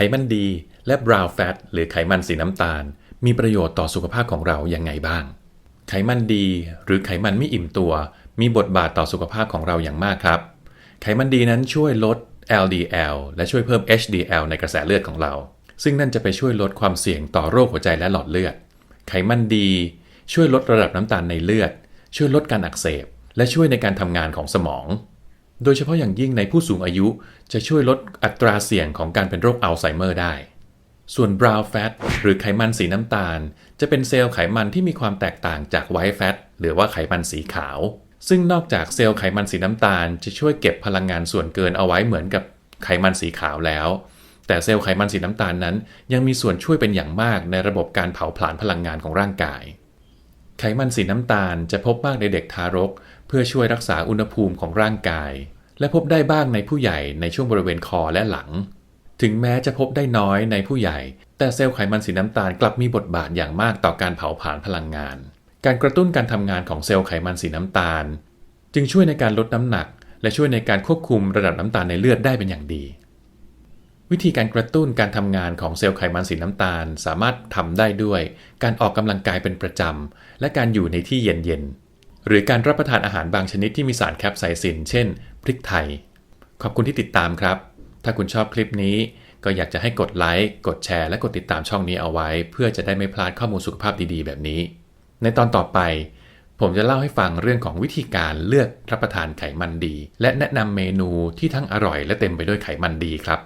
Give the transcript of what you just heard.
ไขมันดีและ brown fat หรือไขมันสีน้ำตาล มีประโยชน์ต่อสุขภาพของเราอย่างไงบ้าง ไขมันดีหรือไขมันไม่อิ่มตัว มีบทบาทต่อสุขภาพของเราอย่างมากครับ ไขมันดีนั้นช่วยลด LDL และช่วยเพิ่ม HDL ในกระแสเลือดของเรา ซึ่งนั่นจะไปช่วยลดความเสี่ยงต่อโรคหัวใจและหลอดเลือด ไขมันดี ช่วยลดระดับน้ำตาลในเลือด ช่วยลดการอักเสบ และช่วยในการทำงานของสมอง โดยเฉพาะอย่างยิ่งในผู้สูงอายุจะช่วยลดอัตราเสี่ยงของการเป็นโรคอัลไซเมอร์ได้ ส่วน brown fat หรือไขมันสีน้ำตาล จะเป็นเซลล์ไขมันที่มีความแตกต่างจาก white fat หรือว่าไขมันสีขาว ซึ่งนอกจากเซลล์ไขมันสีน้ำตาล จะช่วยเก็บพลังงานส่วนเกินเอาไว้เหมือนกับไขมันสีขาวแล้ว แต่เซลล์ไขมันสีน้ำตาลนั้น ยังมีส่วนช่วยเป็นอย่างมากในระบบการเผาผลาญพลังงานของร่างกาย ไขมันสีน้ำตาลจะพบมากในเด็กทารก เพื่อช่วยรักษาอุณหภูมิของร่างกาย และพบได้บ้างในผู้ใหญ่ในช่วงบริเวณคอและหลัง ถึงแม้จะพบได้น้อยในผู้ใหญ่ แต่เซลล์ไขมันสีน้ำตาลกลับมีบทบาทอย่างมากต่อการเผาผลาญพลังงาน การกระตุ้นการทำงานของเซลล์ไขมันสีน้ำตาล จึงช่วยในการลดน้ำหนัก และช่วยในการควบคุมระดับน้ำตาลในเลือดได้เป็นอย่างดี วิธีการกระตุ้นการทำงานของเซลล์ไขมันสีน้ำตาล สามารถทำได้ด้วย การออกกำลังกายเป็นประจำ และการอยู่ในที่เย็นๆ หรือการรับประทานอาหารบางชนิดที่มีสารแคปไซซิน เช่น พริกไทย ขอบคุณที่ติดตามครับ ถ้าคุณชอบคลิปนี้ ก็อยากจะให้กดไลค์ กดแชร์ และกดติดตามช่องนี้เอาไว้ เพื่อจะได้ไม่พลาดข้อมูลสุขภาพดีๆ แบบนี้ ในตอนต่อไป ผมจะเล่าให้ฟังเรื่องของวิธีการเลือกรับประทานไขมันดี และแนะนำเมนูที่ทั้งอร่อย และเต็มไปด้วยไขมันดีครับ